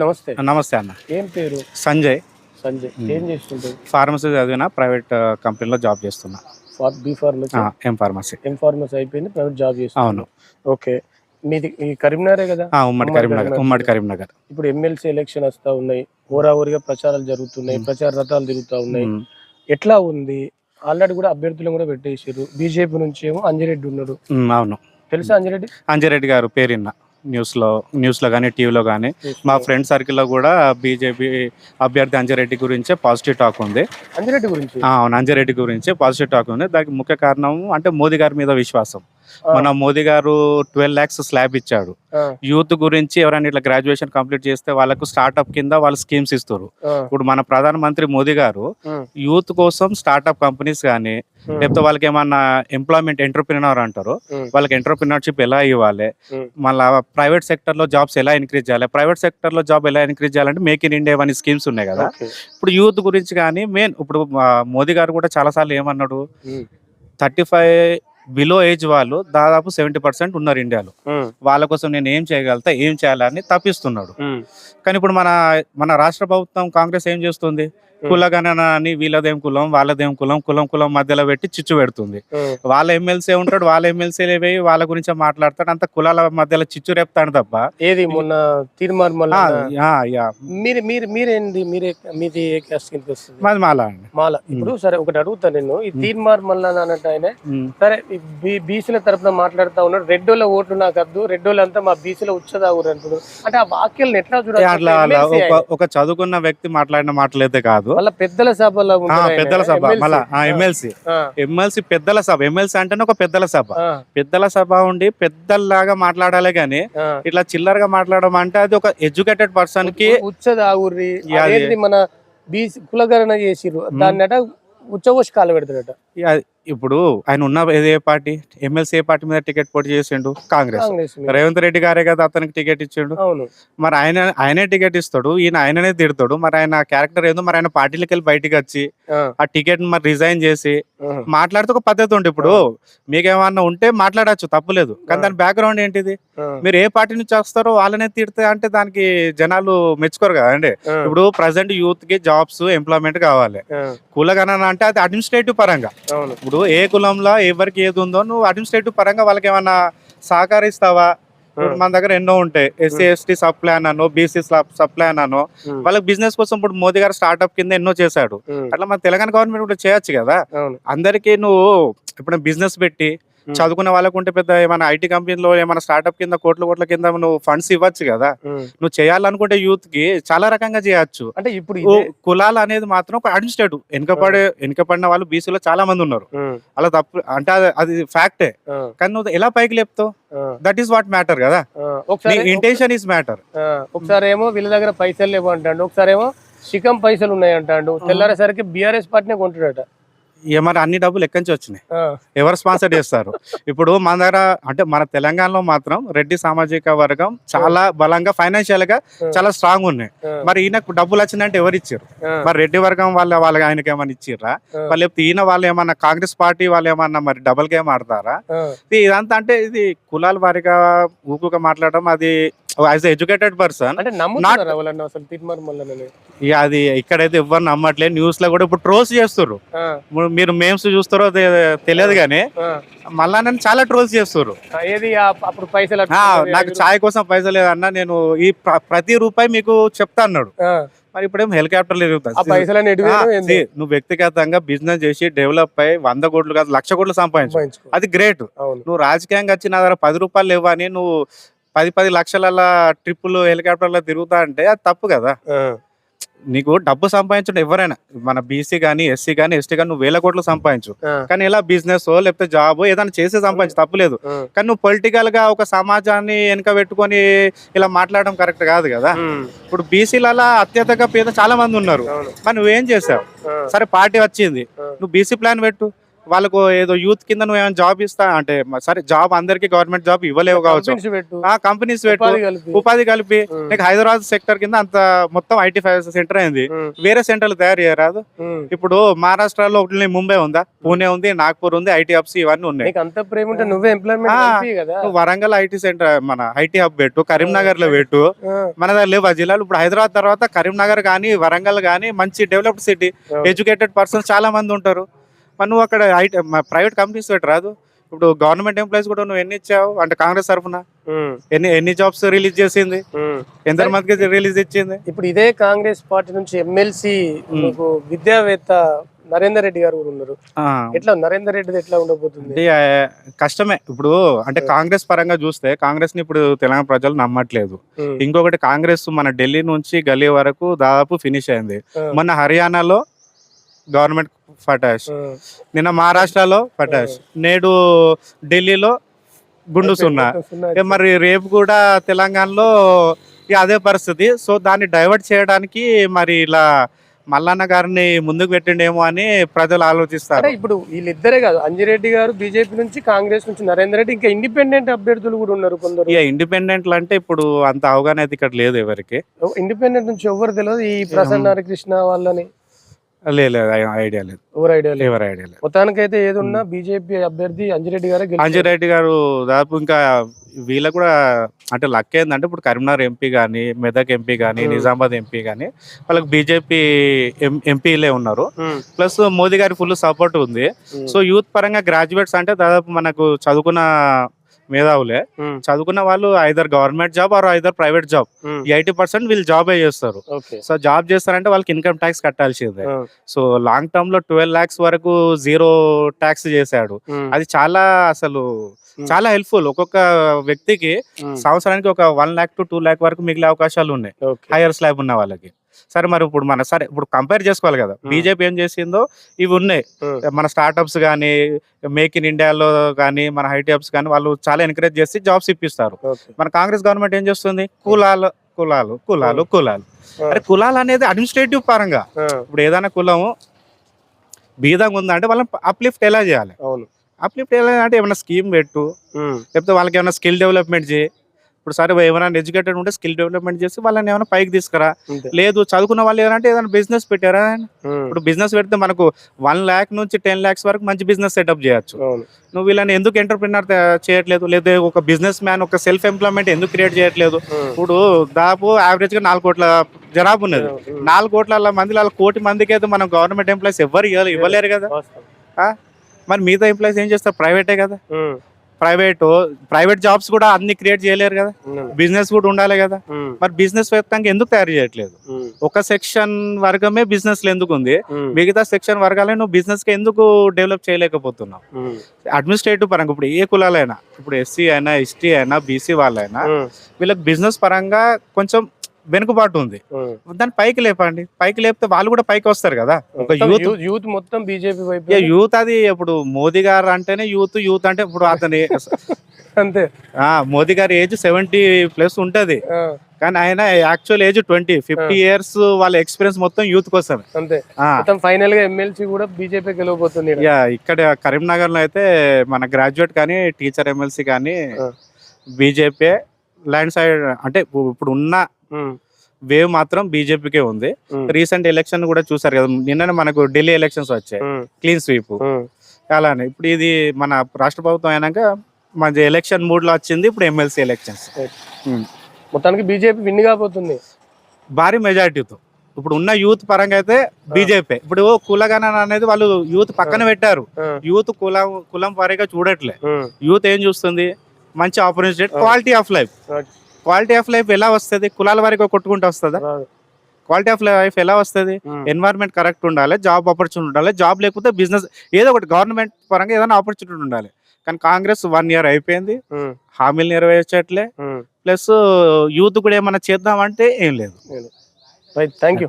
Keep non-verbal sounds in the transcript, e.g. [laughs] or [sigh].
నమస్తే. నమస్తే అన్న. ఏం పేరు? సంజయ్. సంజయ్. ఏం చేస్తుంటారు ఫార్మసీ చదివిన ప్రైవేట్ కంపెనీలో జాబ్ చేస్తున్నా. Far B pharmacy? M pharmacy M pharmacy అయిపోయింది ప్రైవేట్ జాబ్ చేస్తున్నారు అవును. ఓకే. మీది ఈ కరీంనగరే కదా? ఆ, ఉమ్మడి కరీంనగర్ ఉమ్మడి కరీంనగర్. ఇప్పుడు ఎమ్మెల్సీ ఎలక్షన్ వస్తా ఉన్నాయి. ఓరావోరిగా ప్రచారాలు జరుగుతున్నాయి ప్రచార రథాలు తిరుగుతా ఉన్నాయి. ఎట్లా ఉంది? ఆల్రెడీ కూడా అభ్యర్థులను కూడా పెట్టేసారు బీజేపీ నుంచి ఏమో అంజిరెడ్డి ఉన్నారు అవును. తెలుసా అంజిరెడ్డి? అంజరెడ్డి గారు పేరున్న న్యూస్లో న్యూస్లో కానీ టీవీలో కానీ మా ఫ్రెండ్ సర్కిల్లో కూడా బీజేపీ అభ్యర్థి అంజరెడ్డి గురించే పాజిటివ్ టాక్ ఉంది. అంజిరెడ్డి గురించి? అవును అంజరెడ్డి గురించి పాజిటివ్ టాక్ ఉంది. దానికి ముఖ్య కారణం అంటే మోదీ గారి మీద విశ్వాసం. మన మోదీ గారు ట్వెల్వ్ ల్యాక్స్ స్లాబ్ ఇచ్చాడు. యూత్ గురించి ఎవరైనా ఇట్లా గ్రాడ్యుయేషన్ కంప్లీట్ చేస్తే వాళ్ళకు స్టార్ట్అప్ కింద వాళ్ళు స్కీమ్స్ ఇస్తారు. ఇప్పుడు మన ప్రధానమంత్రి మోదీ గారు యూత్ కోసం స్టార్ట్అప్ కంపెనీస్ కానీ లేకపోతే వాళ్ళకి ఏమన్నా ఎంప్లాయ్మెంట్ ఎంటర్ప్రినర్ అంటారు వాళ్ళకి ఎంటర్ప్రినర్షిప్ ఎలా ఇవ్వాలి? మళ్ళీ ప్రైవేట్ సెక్టర్లో జాబ్స్ ఎలా ఇంక్రీజ్ చేయాలి? ప్రైవేట్ సెక్టర్లో జాబ్ ఎలా ఇంక్రీజ్ చేయాలంటే మేక్ ఇన్ ఇండియా అనే స్కీమ్స్ ఉన్నాయి కదా. ఇప్పుడు యూత్ గురించి కానీ మెయిన్ ఇప్పుడు మోదీ గారు కూడా చాలా సార్లు ఏమన్నాడు? థర్టీ ఫైవ్ బిలో ఏజ్ వాళ్ళు దాదాపు సెవెంటీ పర్సెంట్ ఉన్నారు ఇండియాలో. వాళ్ళ కోసం నేను ఏం చేయగలుగుతా ఏం చేయాలని తప్పిస్తున్నాడు. కానీ ఇప్పుడు మన మన రాష్ట్ర ప్రభుత్వం కాంగ్రెస్ ఏం చేస్తుంది? కులగణన అని వీళ్ళదేం కులం వాళ్ళదేం కులం కులం కులం మధ్యలో పెట్టి చిచ్చు పెడుతుంది. వాళ్ళ ఎమ్మెల్సీ ఉంటాడు వాళ్ళ ఎమ్మెల్సీలు పోయి వాళ్ళ గురించి మాట్లాడతాడు అంత కులాల మధ్యలో చిచ్చు రేపుతాడు తప్ప. ఏది మొన్న మీది మాలా అండి. మాల. ఇప్పుడు సరే ఒకటి అడుగుతా నేను. ఈ తీర్మార్ మల్ల అన్నట్టు ఆయన. సరే బీసీల తరపున మాట్లాడుతా ఉన్నాడు. రెడ్డోళ్ళ ఓట్లు నాకు వద్దు రెడ్డోళ్ళంతా మా బీసీలో ఉచ్చదాగురు అంటున్నారు. అంటే ఆ వాక్యాలను ఎట్లా చూడాలి. ఒక చదువుకున్న వ్యక్తి మాట్లాడిన మాటలైతే కాదు. మళ్ళా పెద్దల సభలో. పెద్దల సభ. మళ్ళా ఎమ్మెల్సీ. ఎమ్మెల్సీ పెద్దల సభ ఎమ్మెల్సీ అంటేనే ఒక పెద్దల సభ. పెద్దల సభ ఉండి పెద్దల్లాగా మాట్లాడాలి ఆ. ఇట్లా చిల్లరగా మాట్లాడడం అంటే అది ఒక ఎడ్యుకేటెడ్ పర్సన్కి ఉచ్చదాగుర్రి మన బీసీ కులగణన చేసిర్రు. దాన్ని ఉచ్చగోషి కాలు పెడతాడట ఇక ఇప్పుడు ఆయన ఉన్న ఏ పార్టీ? ఎమ్మెల్సీ ఏ పార్టీ మీద టికెట్ పోటీ చేసిండు? కాంగ్రెస్. రేవంత్ రెడ్డి గారే కదా అతనికి టికెట్ ఇచ్చిండు? మరి ఆయన ఆయనే టికెట్ ఇస్తాడు ఈయన ఆయననే తిడతాడు. మరి ఆయన క్యారెక్టర్ ఏందో మరి ఆయన పార్టీలకి వెళ్ళి బయటికి వచ్చి ఆ, టికెట్ మరి రిజైన్ చేసి మాట్లాడితే ఒక పద్ధతి ఉండి ఇప్పుడు. మీకేమన్నా ఉంటే మాట్లాడచ్చు తప్పులేదు. కానీ దాని బ్యాక్గ్రౌండ్ ఏంటిది? మీరు ఏ పార్టీ నుంచి వస్తారో వాళ్ళనే తిడితే అంటే దానికి జనాలు మెచ్చుకోరు కదా అండి ఇప్పుడు ప్రజెంట్ యూత్కి జాబ్స్ ఎంప్లాయ్మెంట్ కావాలి. ఆ, కులగణన అంటే అది అడ్మినిస్ట్రేటివ్ పరంగా. అవును. ఇప్పుడు ఏ కులంలో ఎవరికి ఏది ఉందో నువ్వు అడ్మినిస్ట్రేటివ్ పరంగా వాళ్ళకి ఏమన్నా సహకరిస్తావా? ఇప్పుడు మన దగ్గర ఎన్నో ఉంటాయి. ఎస్సీ ఎస్టీ సబ్ ప్లాన్ అనో బీసీ సబ్ ప్లాన్ అనో. వాళ్ళకి బిజినెస్ కోసం ఇప్పుడు మోదీ గారు స్టార్ట్అప్ కింద ఎన్నో చేశాడు. అట్లా మన తెలంగాణ గవర్నమెంట్ కూడా చేయొచ్చు కదా? అందరికీ నువ్వు ఇప్పుడు బిజినెస్ పెట్టి ఉమ్, చదువుకునే వాళ్ళకు ఉంటే పెద్ద ఏమైనా ఐటీ కంపెనీలో ఏమైనా స్టార్ట్అప్ కింద కోట్ల కోట్ల కింద నువ్వు ఫండ్స్ ఇవ్వచ్చు కదా. నువ్వు చేయాలనుకుంటే యూత్కి చాలా రకంగా చేయొచ్చు. అంటే ఇప్పుడు కులాలు అనేది మాత్రం ఒక అడ్మినిస్ట్రేటివ్ వెనుకపడే వెనుకపడిన వాళ్ళు బీసీలో చాలా మంది ఉన్నారు. అలా తప్పు అంటే అది- ఫ్యాక్టే కానీ నువ్వు ఎలా పైకి లేపుతావు? దట్ ఈస్ వాట్ మ్యాటర్ కదా. ఇంటెన్షన్ ఈస్ మ్యాటర్ ఒకసారి ఏమో వీళ్ళ దగ్గర పైసలు లేవు అంటాడు. ఒకసారి ఏమో శిఖం పైసలు ఉన్నాయి అంటాడు తెల్లారేసరికి బీఆర్ఎస్ పార్టీనే కొంటుడట మరి అన్ని డబ్బులు ఎక్కడి నుంచి వచ్చినాయి? ఎవరు స్పాన్సర్ చేస్తారు? ఇప్పుడు మన దగ్గర అంటే మన తెలంగాణలో మాత్రం రెడ్డి సామాజిక వర్గం చాలా బలంగా ఫైనాన్షియల్గా చాలా స్ట్రాంగ్ ఉన్నాయి. మరి ఈయనకు డబ్బులు వచ్చిందంటే ఎవరు ఇచ్చారు? మరి రెడ్డి వర్గం వాళ్ళ వాళ్ళకి ఆయనకి ఏమైనా ఇచ్చిర్రా. వాళ్ళు లేకపోతే ఈయన వాళ్ళు ఏమన్నా కాంగ్రెస్ పార్టీ వాళ్ళు ఏమన్నా మరి డబుల్ గేమ్ ఆడతారా? ఇదంతా అంటే ఇది కులాల వారిగా ఊకుగా మాట్లాడడం అది యాజ్ ఎడ్యుకేటెడ్ పర్సన్ అంటే నమ్ముతున్నారా వాళ్ళని అసలు తీర్మానం మళ్ళీ ఇక అది ఇక్కడైతే ఎవరు నమ్మట్లేదు. న్యూస్లో కూడా ఇప్పుడు ట్రోల్స్ చేస్తారు మీరు మేమ్స్ చూస్తారో తె- తెలియదు కానీ మళ్ళా నన్ను చాలా ట్రోల్స్ చేస్తారు ఏది ఆ- అప్పుడు పైసలు ఆ, అట్టుకున్నారు, నాకు ఛాయ్ కోసం పైసలు లేదన్నా నేను ఈ ప్ర- ప్రతి రూపాయి మీకు చెప్తా అన్నాడు. ఆ, మరి ఇప్పుడేం ఆ పైసలని ఎటు ఏందో. నువ్వు వ్యక్తిగతంగా బిజినెస్ చేసి డెవలప్ అయ్యి వంద కోట్లు కాదు లక్ష కోట్లు సంపాదించు. సంపాదించుకో. అది గ్రేట్ అవును. నువ్వు రాజకీయంగా వచ్చి నా దగ్గర పది రూపాయలు ఇవ్వని నువ్వు పది పది లక్షల ట్రిప్పులు హెలికాప్టర్లో తిరుగుతా అంటే అది తప్పు కదా. నీకు డబ్బు సంపాదించడం ఎవరైనా. మన బీసీ కానీ ఎస్సీ కానీ ఎస్టీ కానీ నువ్వు వేల కోట్లు సంపాదించు. కానీ ఇలా బిజినెస్ లేకపోతే జాబ్ ఏదైనా చేసే సంపాదించు తప్పులేదు. కానీ నువ్వు పొలిటికల్గా ఒక సమాజాన్ని వెనక పెట్టుకొని ఇలా మాట్లాడడం కరెక్ట్ కాదు కదా. ఇప్పుడు బీసీలలో అత్యధిక పేద చాలా మంది ఉన్నారు మరి నువ్వేం చేసావు? సరే పార్టీ వచ్చింది. నువ్వు బీసీ ప్లాన్ పెట్టు. వాళ్ళకు ఏదో యూత్ కింద నువ్వు ఏమైనా జాబ్ ఇస్తా అంటే సరే జాబ్ అందరికి గవర్నమెంట్ జాబ్ ఇవ్వలేవు కావచ్చు. కంపెనీస్ పెట్టు. ఆ కంపెనీస్ పెట్టు. ఉపాధి కలిపి. నీకు హైదరాబాద్ సెక్టర్ కింద అంత మొత్తం ఐటీ సెంటర్ అయింది. వేరే సెంటర్లు తయారు చేయరాదు. ఇప్పుడు మహారాష్ట్రలో ఒకటి ముంబై ఉందా? పూణే ఉంది నాగ్పూర్ ఉంది ఐటీ హబ్స్ ఇవన్నీ ఉన్నాయి. వరంగల్ ఐటీ సెంటర్ మన ఐటీ హబ్ పెట్టు కరీంనగర్లో పెట్టు. మన దగ్గర లేవు ఆ జిల్లాలు. ఇప్పుడు హైదరాబాద్ తర్వాత కరీంనగర్ కానీ వరంగల్ కానీ మంచి డెవలప్డ్ సిటీ. ఎడ్యుకేటెడ్ పర్సన్స్ చాలా మంది ఉంటారు. మరి నువ్వు అక్కడ ఐటీ ప్రైవేట్ కంపెనీస్ పెట్టరాదు ఇప్పుడు గవర్నమెంట్ ఎంప్లాయీస్ కూడా నువ్వు ఎన్ని ఇచ్చావు? అంటే కాంగ్రెస్ తరఫున. ఎన్ని ఎన్ని జాబ్స్ రిలీజ్ చేసింది. ఎందరి మందికి రిలీజ్ ఇచ్చింది? ఇప్పుడు ఇదే కాంగ్రెస్ పార్టీ నుంచి ఎమ్మెల్సీ విద్యావేత్త నరేందర్ రెడ్డి గారు కూడా ఉన్నారు. ఎట్లా నరేందర్ రెడ్డిది ఎట్లా ఉండబోతుంది? కష్టమే. ఇప్పుడు అంటే కాంగ్రెస్ పరంగా చూస్తే కాంగ్రెస్ని ఇప్పుడు తెలంగాణ ప్రజలు నమ్మట్లేదు. ఇంకొకటి కాంగ్రెస్ మన ఢిల్లీ నుంచి గల్లీ వరకు దాదాపు ఫినిష్ అయింది. ఆ, మొన్న హర్యానాలో గవర్నమెంట్ ఫటాష్ ఉమ్. నిన్న మహారాష్ట్రలో పటాష్. నేడు ఢిల్లీలో గుండు సున్నా. మరి రేపు కూడా తెలంగాణలో అదే పరిస్థితి. సో దాన్ని డైవర్ట్ చేయడానికి మరి ఇలా మల్లన్న గారిని ముందుకు పెట్టిండేమో అని ప్రజలు ఆలోచిస్తారు. ఇప్పుడు వీళ్ళిద్దరే కాదు. అంజిరెడ్డి గారు బీజేపీ నుంచి కాంగ్రెస్ నుంచి నరేందర్ రెడ్డి ఇంకా ఇండిపెండెంట్ అభ్యర్థులు కూడా ఉన్నారు కొందరు. ఇక ఇండిపెండెంట్లు అంటే ఇప్పుడు అంత అవగాహన అయితే ఇక్కడ లేదు ఎవరికి. ఇండిపెండెంట్ నుంచి ఎవరు తెలియదు ఈ ప్రసన్న హరికృష్ణ వాళ్ళని. లేదు ఐడియా లేదు. ఎవరు ఐడియా లేదు? ఎవరి ఐడియా లేదు. మొత్తానికైతే ఏదున్నా బీజేపీ అభ్యర్థి అంజిరెడ్డి గారే. అంజిరెడ్డి గారు దాదాపు ఇంకా వీళ్ళకు కూడా అంటే లక్ ఏంటంటే ఇప్పుడు కరీంనగర్ ఎంపీ కానీ మెదక్ ఎంపీ కానీ. నిజామాబాద్ ఎంపీ కానీ వాళ్ళకి బీజేపీ ఎంపీలే ఉన్నారు. ప్లస్ మోదీ గారి ఫుల్ సపోర్ట్ ఉంది. సో యూత్ పరంగా గ్రాడ్యుయేట్స్ అంటే దాదాపు మనకు చదువుకున్న మేధావులే. చదువుకున్న వాళ్ళు either government job or either private job eighty percent వీళ్ళు జాబే చేస్తారు. సో జాబ్ చేస్తారంటే వాళ్ళకి ఇన్కమ్ ట్యాక్స్ కట్టాల్సిందే. సో లాంగ్ టర్మ్లో ట్వెల్వ్ లాక్స్ వరకు జీరో ట్యాక్స్ చేశాడు. అది చాలా అసలు. చాలా హెల్ప్ఫుల్ ఒక్కొక్క వ్యక్తికి సంవత్సరానికి ఒక one lakh to two lakh వరకు మిగిలే అవకాశాలు ఉన్నాయి. హైయర్ స్లాబ్ ఉన్న వాళ్ళకి. సరే మరి ఇప్పుడు మన సరే ఇప్పుడు కంపేర్ చేసుకోవాలి కదా. బీజేపీ ఏం చేసిందో? ఇవి ఉన్నాయి. మన స్టార్టప్స్ కానీ మేక్ ఇన్ ఇండియాలో కానీ మన హైటీ హబ్స్ కానీ వాళ్ళు చాలా ఎంకరేజ్ చేసి జాబ్స్ ఇప్పిస్తారు. మన కాంగ్రెస్ గవర్నమెంట్ ఏం చేస్తుంది? కులాలు కులాలు కులాలు కులాలు. అరే కులాలు అనేది అడ్మినిస్ట్రేటివ్ పరంగా. ఇప్పుడు ఏదైనా కులము బీదంగా ఉందంటే వాళ్ళని అప్లిఫ్ట్ ఎలా చేయాలి? అప్లిఫ్ట్ ఎలా అంటే ఏమైనా స్కీమ్ పెట్టు. లేకపోతే వాళ్ళకి ఏమైనా స్కిల్ డెవలప్మెంట్ చేయి. ఇప్పుడు సరే ఏమైనా ఎడ్యుకేటెడ్ ఉంటే స్కిల్ డెవలప్మెంట్ చేసి వాళ్ళని ఏమైనా పైకి తీసుకురా. లేదు చదువుకున్న వాళ్ళు ఏదంటే ఏదైనా బిజినెస్ పెట్టారా? ఇప్పుడు బిజినెస్ పెడితే మనకు వన్ ల్యాక్ నుంచి టెన్ ల్యాక్స్ వరకు మంచి బిజినెస్ సెటప్ చేయొచ్చు. నువ్వు వీళ్ళని ఎందుకు ఎంటర్ప్రినర్ చేయట్లేదు? లేదా ఒక బిజినెస్ మ్యాన్ ఒక సెల్ఫ్ ఎంప్లాయ్మెంట్ ఎందుకు క్రియేట్ చేయట్లేదు? ఇప్పుడు దాదాపు యావరేజ్గా నాలుగు కోట్ల జనాభా ఉన్నది. నాలుగు కోట్ల మంది అలా కోటి మందికి అయితే మనం గవర్నమెంట్ ఎంప్లాయీస్ ఎవరు ఇవ్వాలి ఇవ్వలేరు కదా. మరి మిగతా ఎంప్లాయీస్ ఏం చేస్తారు? ప్రైవేటే కదా? ప్రైవేట్ ప్రైవేట్ జాబ్స్ కూడా అన్ని క్రియేట్ చేయలేరు కదా. బిజినెస్ కూడా ఉండాలి కదా. మరి బిజినెస్ వ్యాప్తంగా ఎందుకు తయారు చేయట్లేదు? ఒక సెక్షన్ వర్గమే బిజినెస్ ఎందుకు ఉంది? మిగతా సెక్షన్ వర్గాలే నువ్వు బిజినెస్కి ఎందుకు డెవలప్ చేయలేకపోతున్నావు? అడ్మినిస్ట్రేటివ్ పరంగా ఇప్పుడు ఏ కులాలైనా ఇప్పుడు ఎస్సీ అయినా ఎస్టీ అయినా బీసీ వాళ్ళైనా వీళ్ళకి బిజినెస్ పరంగా కొంచెం వెనుకబాటు ఉంది. దాన్ని పైకి లేపండి. పైకి లేపితే వాళ్ళు కూడా పైకి వస్తారు కదా. ఒక యూత్ యూత్ మొత్తం బీజేపీ వైపు యూత్ అది ఇప్పుడు మోదీ గారు అంటేనే యూత్ యూత్ అంటే ఇప్పుడు అతని [laughs] అంతే. ఆ, మోదీ గారి ఏజ్ సెవెంటీ ప్లస్ ఉంటది. కానీ ఆయన actual age twenty. Fifty years వాళ్ళ ఎక్స్పీరియన్స్ మొత్తం యూత్ కోసమే. అంతే. ఆ, మొత్తం ఫైనల్గా ఎమ్మెల్సీ కూడా బీజేపీ గెలవబోతుంది ఇక్కడ కరీంనగర్లో అయితే మన గ్రాడ్యుయేట్ కానీ టీచర్ ఎమ్మెల్సీ కానీ. బీజేపీ ల్యాండ్ సైడ్ అంటే ఇప్పు- ఇప్పుడు ఉన్న వేవ్ మాత్రం బీజేపీకే ఉంది. రీసెంట్ ఎలక్షన్ కూడా చూసారు కదా నిన్న మనకు ఢిల్లీ ఎలక్షన్స్ వచ్చాయి. Clean sweep. అలానే ఇప్పుడు ఇది మన రాష్ట్ర ప్రభుత్వం అయినాక మన ఎలక్షన్ మూడ్లో వచ్చింది ఇప్పుడు ఎమ్మెల్సీ ఎలక్షన్స్. మొత్తానికి బీజేపీ విన్ కాబోతుంది. భారీ మెజారిటీతో. ఇప్పుడు ఉన్న యూత్ పరంగా అయితే బీజేపీ. ఇప్పుడు కులగణన అనేది వాళ్ళు యూత్ పక్కన పెట్టారు. యూత్ కులం కులం వారీగా చూడట్లే. యూత్ ఏం చూస్తుంది? మంచి opportunity. Quality of life. Quality of life ఎలా వస్తుంది? కులాల వారిగా కొట్టుకుంటూ వస్తుందా. క్వాలిటీ ఆఫ్ లైఫ్ ఎలా వస్తుంది? ఎన్వైరన్మెంట్ కరెక్ట్ ఉండాలి జాబ్ ఆపర్చునిటీ ఉండాలి జాబ్ లేకపోతే బిజినెస్ ఏదో ఒకటి గవర్నమెంట్ పరంగా ఏదైనా ఆపర్చునిటీ ఉండాలి. కానీ కాంగ్రెస్ వన్ ఇయర్ అయిపోయింది హామీలు నెరవేర్చట్లే. ప్లస్ యూత్ కూడా ఏమైనా చేద్దామంటే ఏం లేదు. Thank you